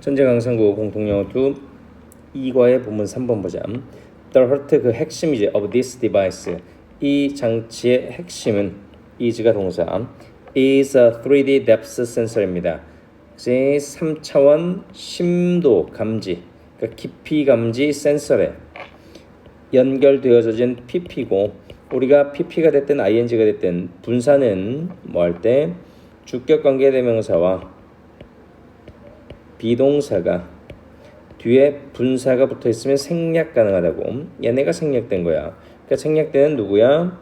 전제 강상구 공통영어 2 2과의 본문 3번 보자. The heart 그 핵심이지 of this device. 이 장치의 핵심은 is가 동사 is a 3D depth sensor입니다. 즉 3차원 심도 감지, 그러니까 깊이 감지 센서래 연결되어진 PP고 우리가 PP가 됐든 ING가 됐든 분사는 뭐 할 때 주격 관계 대명사와 비동사가 뒤에 분사가 붙어 있으면 생략 가능하다고 얘네가 생략된 거야. 그러니까 생략되는 누구야?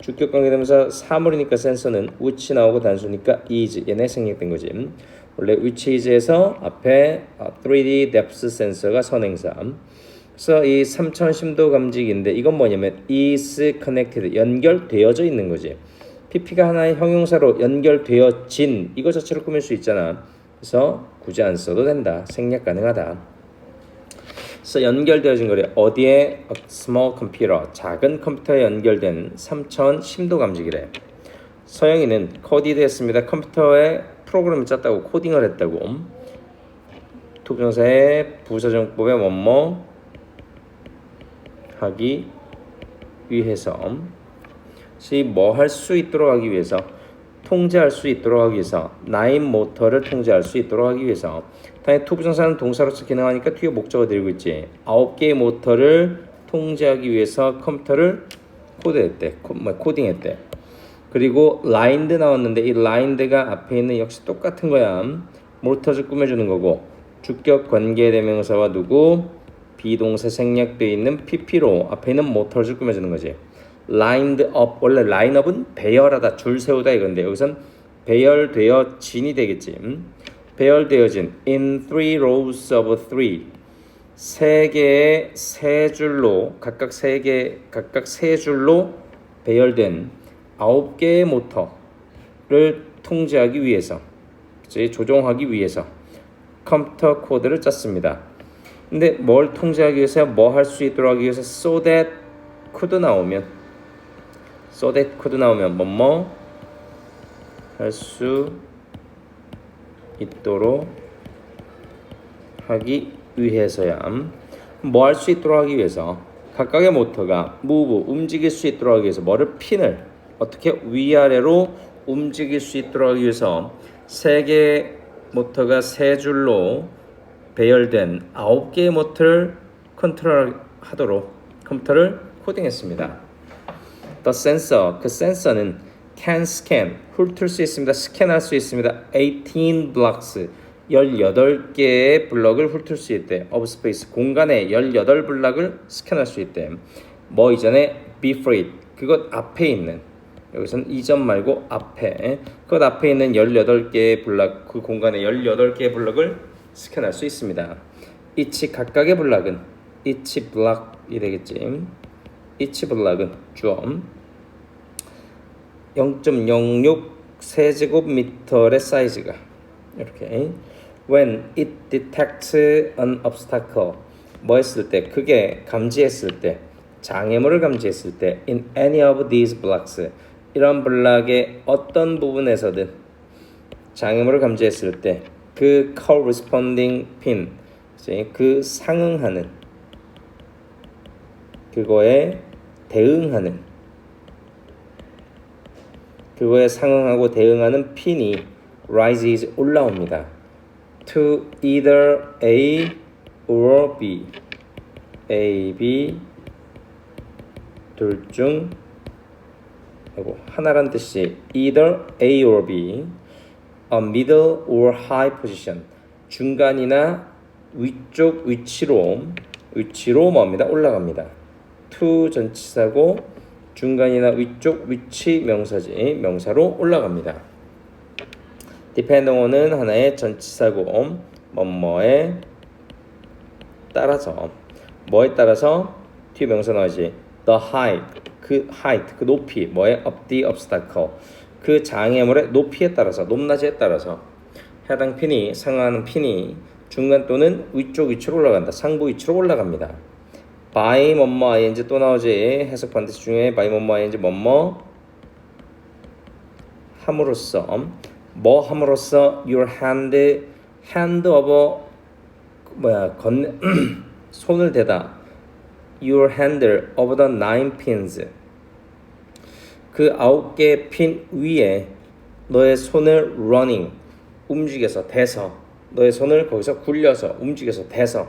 주격 관계 대명사 사물이니까 센서는 which 나오고 단수니까 is 얘네 생략된 거지. 원래 which is에서 앞에 3D depth sensor가 선행사. 그래서 이 3차원 심도 감지기인데 이건 뭐냐면 is connected 연결되어져 있는 거지. PP가 하나의 형용사로 연결되어진 이거 자체로 꾸밀 수 있잖아. 그래서 굳이 안 써도 된다. 생략 가능하다. 그래서 연결되어진 거래. 어디에 small computer 작은 컴퓨터에 연결된 3차원 심도 감지기래. 서영이는 코디드 했습니다. 컴퓨터에 프로그램을 짰다고 코딩을 했다고. 투부정사의 부사정법의 뭐뭐 하기 위해서 뭐할 수 있도록 하기 위해서 통제할 수 있도록 하기 위해서 나인 모터를 통제할 수 있도록 하기 위해서 당연히 투부정사는 동사로서 기능하니까 뒤에 목적어 들고 있지. 아홉 개의 모터를 통제하기 위해서 컴퓨터를 코드했대. 코, 뭐, 코딩했대. 그리고 라인드 나왔는데 이 라인드가 앞에 있는 역시 똑같은 거야. 모터를 꾸며주는 거고 주격 관계 대명사와 누구? 비동사 생략되어 있는 PP로 앞에 있는 모터를 꾸며주는 거지. Up 원래 lineup은 배열하다 줄 세우다 이건데 여기선 배열되어 진이 되겠지. 음? 배열되어진 in three rows of three 세 개의 세 줄로 각각 세 개 각각 세 줄로 배열된 아홉 개의 모터를 통제하기 위해서 그치? 조종하기 위해서 컴퓨터 코드를 짰습니다. 근데 뭘 통제하기 위해서 뭐 할 수 있도록 하기 위해서 so that could 나오면 so that could 나오면 뭐뭐? 할 수 있도록 하기 위해서야. 뭐 할 수 있도록 하기 위해서? 각각의 모터가 move 움직일 수 있도록 하기 위해서 뭐를 핀을 어떻게 위아래로 움직일 수 있도록 하기 위해서 세개 모터가 세 줄로 배열된 9개의 모터를 컨트롤하도록 컴퓨터를 코딩했습니다. The sensor, 그 센서는 can scan, 훑을 수 있습니다. 스캔할 수 있습니다. 18 blocks, 18개의 블럭을 훑을 수 있대. of space, 공간에 18 블럭을 스캔할 수 있대. 뭐 이전에 be free, 그것 앞에 있는 여기서는 이전 말고 앞에 그것 앞에 있는 18개의 블럭, 그 공간에 18개의 블럭을 스캔할 수 있습니다. each 각각의 블락은 each block이 되겠지. Each 블락은 주어 0.06 세제곱미터의 사이즈가 이렇게. When it detects an obstacle 뭐 했을 때 그게 감지했을 때 장애물을 감지했을 때 in any of these blocks 이런 블락의 어떤 부분에서든 장애물을 감지했을 때 그 corresponding pin 그 상응하는 그거에 대응하는 그거에 상응하고 대응하는 핀이 rises 올라옵니다. to either A or B A, B 둘 중 하나란 뜻이 either A or B a middle or high position 중간이나 위쪽 위치로 위치로 뭐합니다 올라갑니다. To 전치사고 중간이나 위쪽 위치 명사지 명사로 올라갑니다. depend on은 하나의 전치사고 뭐뭐에 따라서 뭐에 따라서 뒤에 명사 나오지 the height 그 height 그 높이 뭐에 up the obstacle 그 장애물의 높이에 따라서 높낮이에 따라서 해당 핀이 상하는 핀이 중간 또는 위쪽 위치로 올라간다. 상부 위치로 올라갑니다. By 뭐뭐 ing 또 나오지? 해석 반드시 중에 by 뭐뭐 ing 뭐뭐 함으로써 뭐 함으로써? Your hand hand of 뭐야 건 손을 대다. Your handle over the nine pins. 그 아홉 개의 핀 위에 너의 손을 running 움직여서 대서. 너의 손을 거기서 굴려서 움직여서 대서.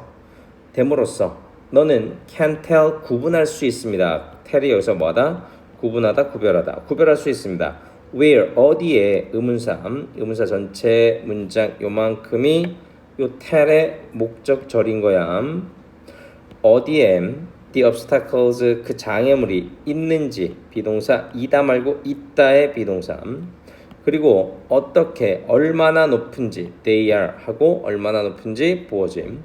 됨으로써 너는 can tell 구분할 수 있습니다. tell이 여기서 뭐다? 구분하다, 구별하다. 구별할 수 있습니다. where 어디에 의문사, 의문사 전체 문장 요만큼이 요 tell의 목적절인 거야. 어디에 the obstacles 그 장애물이 있는지 비동사 이다 말고 있다의 비동사 그리고 어떻게 얼마나 높은지 they are 하고 얼마나 높은지 보어짐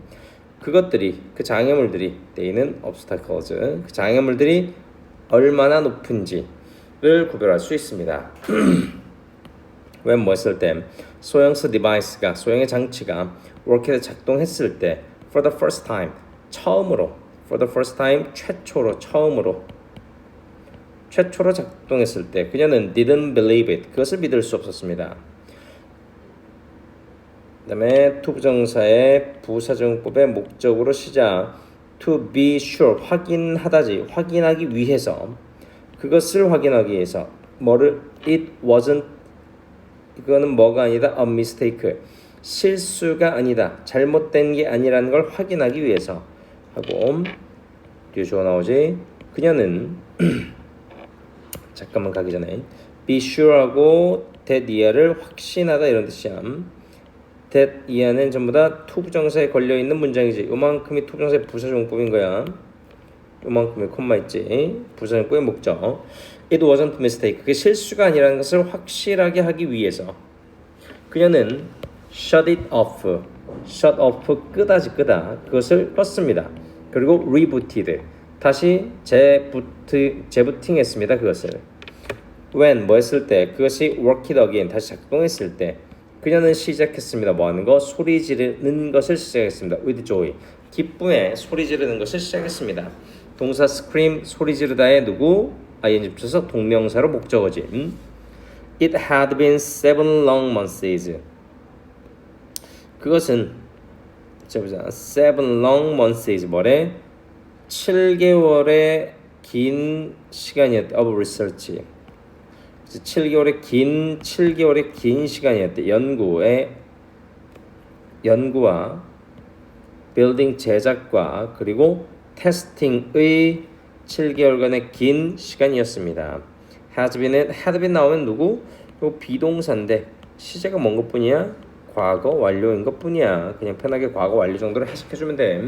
그것들이 그 장애물들이 they는 obstacles 그 장애물들이 얼마나 높은지를 구별할 수 있습니다. when 뭐 했을 때 소형스 디바이스가 소형의 장치가 work에 작동했을 때 for the first time 처음으로 for the first time 최초로 처음으로 최초로 작동했을 때 그녀는 didn't believe it 그것을 믿을 수 없었습니다. 그다음에 투부정사의 부사정법의 목적으로 시작 to be sure 확인하다지 확인하기 위해서 그것을 확인하기 위해서 뭐를 it wasn't 이거는 뭐가 아니다? a mistake. 실수가 아니다. 잘못된 게 아니라는 걸 확인하기 위해서 하고 뒤에 나오지? 그녀는 잠깐만 가기 전에 be sure하고 that 이하를 확신하다 이런 뜻이야 that 이하는 전부 다 투부정사에 걸려 있는 문장이지. 요만큼이 투부정사의 부사정법인 거야. 요만큼의 콤마 있지. 부사정법의 목적. It wasn't mistake. 그게 실수가 아니라는 것을 확실하게 하기 위해서. 그녀는 shut it off. shut off 끄다지 끄다. 그것을 껐습니다. 그리고 rebooted. 다시 재부트, 재부팅했습니다 그것을. When 뭐 했을 때? 그것이 worked again. 다시 작동했을 때 그녀는 시작했습니다. 뭐 하는 거? 소리 지르는 것을 시작했습니다. With joy. 기쁨에 소리 지르는 것을 시작했습니다. 동사 scream 소리 지르다에 누구? ing 붙여서 동명사로 목적어지 음? It had been seven long months 그것은 자 보자. seven long months 뭐래? 7개월의 긴 시간이었대 of research 7개월의 긴 7개월의 긴 시간이었대 연구의 연구와 빌딩 제작과 그리고 테스팅의 7개월간의 긴 시간이었습니다. has been은 had been 나오면 누구? 요 비동사인데 시제가 뭔 것뿐이야? 과거 완료인 것뿐이야. 그냥 편하게 과거 완료 정도로 해석해 주면 돼.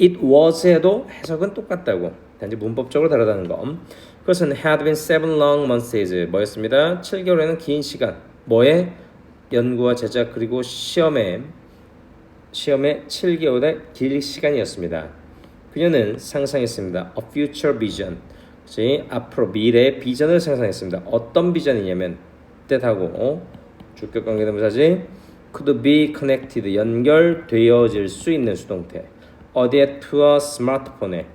It was 해도 해석은 똑같다고. 단지 문법적으로 다르다는 거. 그것은 had been seven long months 뭐였습니다. 7개월에는 긴 시간. 뭐에? 연구와 제작 그리고 시험에 시험의 7개월의 길 시간이었습니다. 그녀는 상상했습니다. A future vision. 즉 앞으로 미래의 비전을 상상했습니다. 어떤 비전이냐면 뜻하고 주격 관계대명사지 could be connected 연결되어질 수 있는 수동태. 어디에 to a smartphone에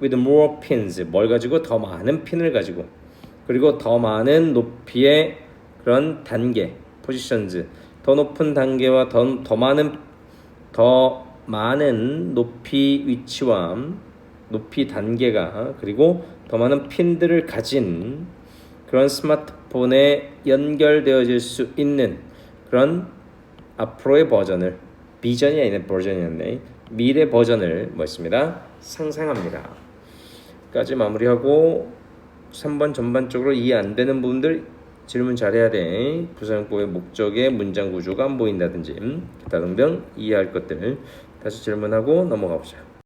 with more pins. 뭘 가지고? 더 많은 핀을 가지고. 그리고 더 많은 높이의 그런 단계 positions. 더 높은 단계와 더, 더 많은 더 많은 높이 위치와 높이 단계가 그리고 더 많은 핀들을 가진 그런 스마트폰에 연결되어질 수 있는 그런 앞으로의 버전을 비전이 아닌 버전이었네. 미래 버전을 뭐였습니다? 상상합니다 까지 마무리하고 3번 전반적으로 이해 안 되는 부분들 질문 잘해야 돼. 부사용법의 목적의 문장 구조가 안 보인다든지 기타 등등 이해할 것들 다시 질문하고 넘어가 보자.